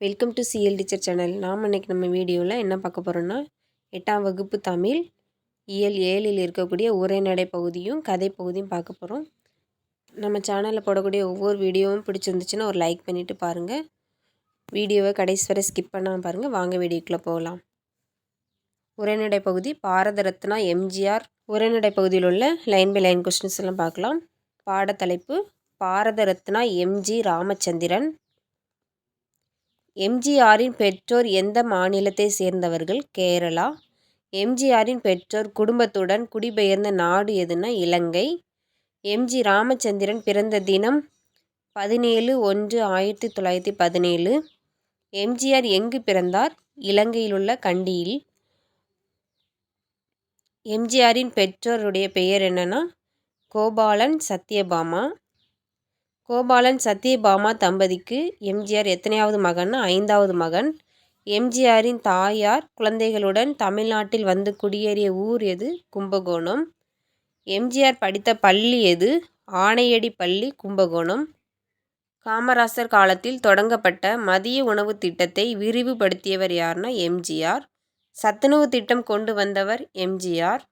Welcome to CL teacher channel நாம் இன்றைக்கி நம்ம வீடியோவில் என்ன பார்க்க போகிறோன்னா எட்டாம் வகுப்பு தமிழ் இயல் ஏழில் இருக்கக்கூடிய உரைநடை பகுதியும் கதை பகுதியும் பார்க்க போகிறோம் நம்ம சேனலில் போடக்கூடிய ஒவ்வொரு வீடியோவும் பிடிச்சிருந்துச்சுன்னா ஒரு லைக் பண்ணிவிட்டு பாருங்கள் வீடியோவை கடைசி வரை ஸ்கிப் பண்ணாமல் பாருங்கள் வாங்க வீடியோக்குள்ளே போகலாம். உரைநடை பகுதி பாரத ரத்னா எம்ஜிஆர் உரைநடை பகுதியில் உள்ள லைன் பை லைன் கொஸ்டின்ஸ் எல்லாம் பார்க்கலாம். பாடத்தலைப்பு பாரத ரத்னா எம்ஜி ராமச்சந்திரன். எம்ஜிஆரின் பெற்றோர் எந்த மாநிலத்தை சேர்ந்தவர்கள்? கேரளா. எம்ஜிஆரின் பெற்றோர் குடும்பத்துடன் குடிபெயர்ந்த நாடு எதுனா இலங்கை. எம்ஜி ராமச்சந்திரன் பிறந்த தினம் பதினேழு ஒன்று ஆயிரத்தி தொள்ளாயிரத்தி பதினேழு. எம்ஜிஆர் எங்கு பிறந்தார்? இலங்கையிலுள்ள கண்டியில். எம்ஜிஆரின் பெற்றோருடைய பெயர் என்னன்னா கோபாலன் சத்யபாமா. கோபாலன் சத்யபாமா தம்பதிக்கு எம்ஜிஆர் எத்தனையாவது மகன்னா ஐந்தாவது மகன். எம்ஜிஆரின் தாயார் குழந்தைகளுடன் தமிழ்நாட்டில் வந்து குடியேறிய ஊர் எது? கும்பகோணம். எம்ஜிஆர் படித்த பள்ளி எது? ஆணையடி பள்ளி கும்பகோணம். காமராசர் காலத்தில் தொடங்கப்பட்ட மதிய உணவு திட்டத்தை விரிவுபடுத்தியவர் யார்னா எம்ஜிஆர். சத்துணவு திட்டம் கொண்டு வந்தவர் எம்ஜிஆர்.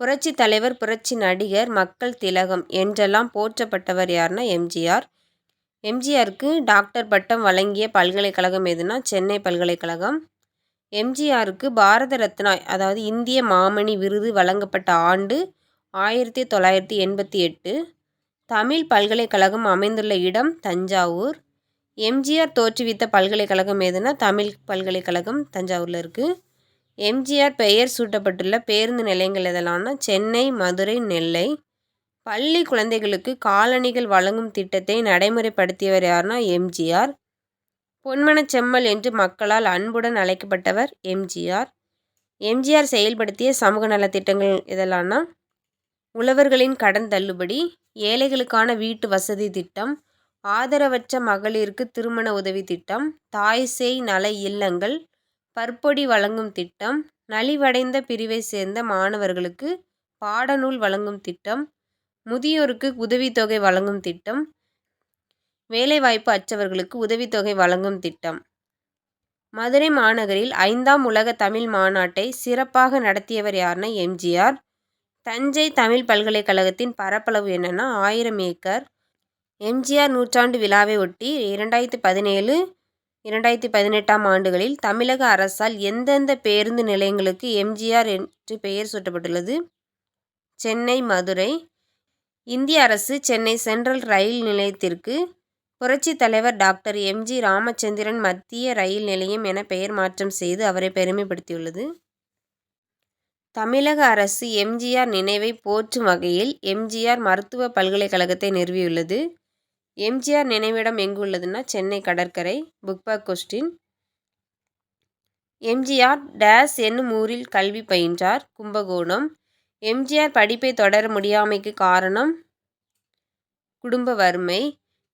புரட்சி தலைவர் புரட்சி நடிகர் மக்கள் திலகம் என்றெல்லாம் போற்றப்பட்டவர் யார்னா எம்ஜிஆர். எம்ஜிஆருக்கு டாக்டர் பட்டம் வழங்கிய பல்கலைக்கழகம் எதுனா சென்னை பல்கலைக்கழகம். எம்ஜிஆருக்கு பாரத ரத்னா அதாவது இந்திய மாமணி விருது வழங்கப்பட்ட ஆண்டு ஆயிரத்தி தொள்ளாயிரத்தி எண்பத்தி எட்டு. தமிழ் பல்கலைக்கழகம் அமைந்துள்ள இடம் தஞ்சாவூர். எம்ஜிஆர் தோற்றுவித்த பல்கலைக்கழகம் எதுனா தமிழ் பல்கலைக்கழகம் தஞ்சாவூரில் இருக்குது எம்ஜிஆர் பெயர் சூட்டப்பட்டுள்ள பேருந்து நிலையங்கள் எதெல்லாம்னா சென்னை மதுரை நெல்லை. பள்ளி குழந்தைகளுக்கு காலணிகள் வழங்கும் திட்டத்தை நடைமுறைப்படுத்தியவர் யார்னா எம்ஜிஆர். பொன்மனச் செம்மல் என்று மக்களால் அன்புடன் அழைக்கப்பட்டவர் எம்ஜிஆர். எம்ஜிஆர் செயல்படுத்திய சமூக நலத்திட்டங்கள் இதெல்லாம்னா உழவர்களின் கடன் தள்ளுபடி ஏழைகளுக்கான வீட்டு வசதி திட்டம் ஆதரவற்ற மகளிருக்கு திருமண உதவி திட்டம் தாய் சேய் நல இல்லங்கள் பற்பொடி வழங்கும் திட்டம் நலிவடைந்த பிரிவை சேர்ந்த மாணவர்களுக்கு பாடநூல் வழங்கும் திட்டம் முதியோருக்கு உதவித்தொகை வழங்கும் திட்டம் வேலைவாய்ப்பு அற்றவர்களுக்கு உதவித்தொகை வழங்கும் திட்டம். மதுரை மாநகரில் ஐந்தாம் உலக தமிழ் மாநாட்டை சிறப்பாக நடத்தியவர் யாருன்னா எம்ஜிஆர். தஞ்சை தமிழ் பல்கலைக்கழகத்தின் பரப்பளவு என்னன்னா ஆயிரம் ஏக்கர். எம்ஜிஆர் நூற்றாண்டு விழாவை ஒட்டி இரண்டாயிரத்தி பதினேழு இரண்டாயிரத்தி பதினெட்டாம் ஆண்டுகளில் தமிழக அரசால் எந்தெந்த பேருந்து நிலையங்களுக்கு எம்ஜிஆர் என்று பெயர் சூட்டப்பட்டுள்ளது? சென்னை மதுரை. இந்திய அரசு சென்னை சென்ட்ரல் ரயில் நிலையத்திற்கு புரட்சி தலைவர் டாக்டர் எம்ஜி ராமச்சந்திரன் மத்திய ரயில் நிலையம் என பெயர் மாற்றம் செய்து அவரை பெருமைப்படுத்தியுள்ளது. தமிழக அரசு எம்ஜிஆர் நினைவை போற்றும் வகையில் எம்ஜிஆர் மருத்துவ பல்கலைக்கழகத்தை நிறுவியுள்ளது. எம்ஜிஆர் நினைவிடம் எங்கு உள்ளதுன்னா சென்னை கடற்கரை book back question. MGR days என்னும் ஊரில் கல்வி பயின்றார் கும்பகோணம். எம்ஜிஆர் படிப்பை தொடர முடியாமைக்கு காரணம் குடும்ப வறுமை.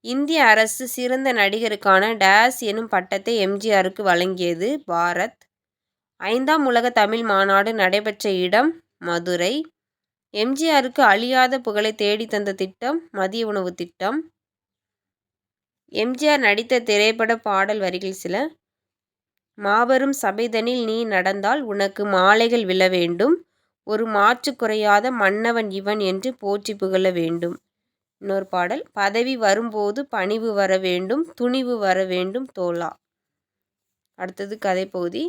இந்திய அரசு சிறந்த நடிகருக்கான டேஸ் எனும் பட்டத்தை எம்ஜிஆருக்கு வழங்கியது பாரத். ஐந்தாம் உலக தமிழ் மாநாடு நடைபெற்ற இடம் மதுரை. எம்ஜிஆருக்கு அழியாத புகழை தேடி தந்த திட்டம் மதிய உணவு திட்டம். எம்ஜிஆர் நடித்த திரைப்பட பாடல் வரிகள் சில. மாபெரும் சபைதனில் நீ நடந்தால் உனக்கு மாலைகள் விழ வேண்டும். ஒரு மாற்று குறையாத மன்னவன் இவன் என்று போற்றி புகழ வேண்டும். இன்னொரு பாடல் பதவி வரும்போது பணிவு வர வேண்டும் துணிவு வர வேண்டும் தோலா அடுத்தது கதை பகுதி.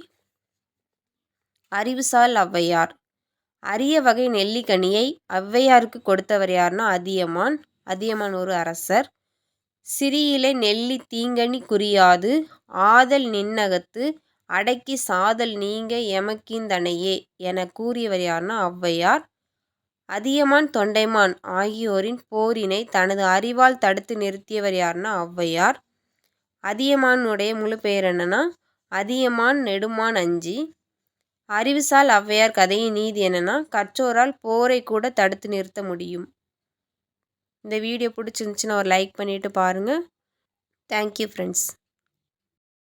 அறிவுசால் ஔவையார். அரிய வகை நெல்லிக்கனியை ஔவையாருக்கு கொடுத்தவர் யார்னா அதியமான். அதியமான் ஒரு அரசர். சிறியிலை நெல்லி தீங்கனி குறியாது. ஆதல் நின்னகத்து அடக்கி சாதல் நீங்க எமக்கிந்தனையே என கூறியவர் யார்னா ஔவையார். அதியமான் தொண்டைமான் ஆகியோரின் போரினை தனது அறிவால் தடுத்து நிறுத்தியவர் யார்னா ஔவையார். அதியமானுடைய முழு பெயர் என்னன்னா அதியமான் நெடுமான் அஞ்சி. அறிவுசால் ஔவையார் கதையின் நீதி என்னன்னா கற்றோரால் போரை கூட தடுத்து நிறுத்த முடியும். இந்த வீடியோ பிடிச்சிருந்துச்சின்னா ஒரு லைக் பண்ணிவிட்டு பாருங்கள் தேங்க்யூ ஃப்ரெண்ட்ஸ்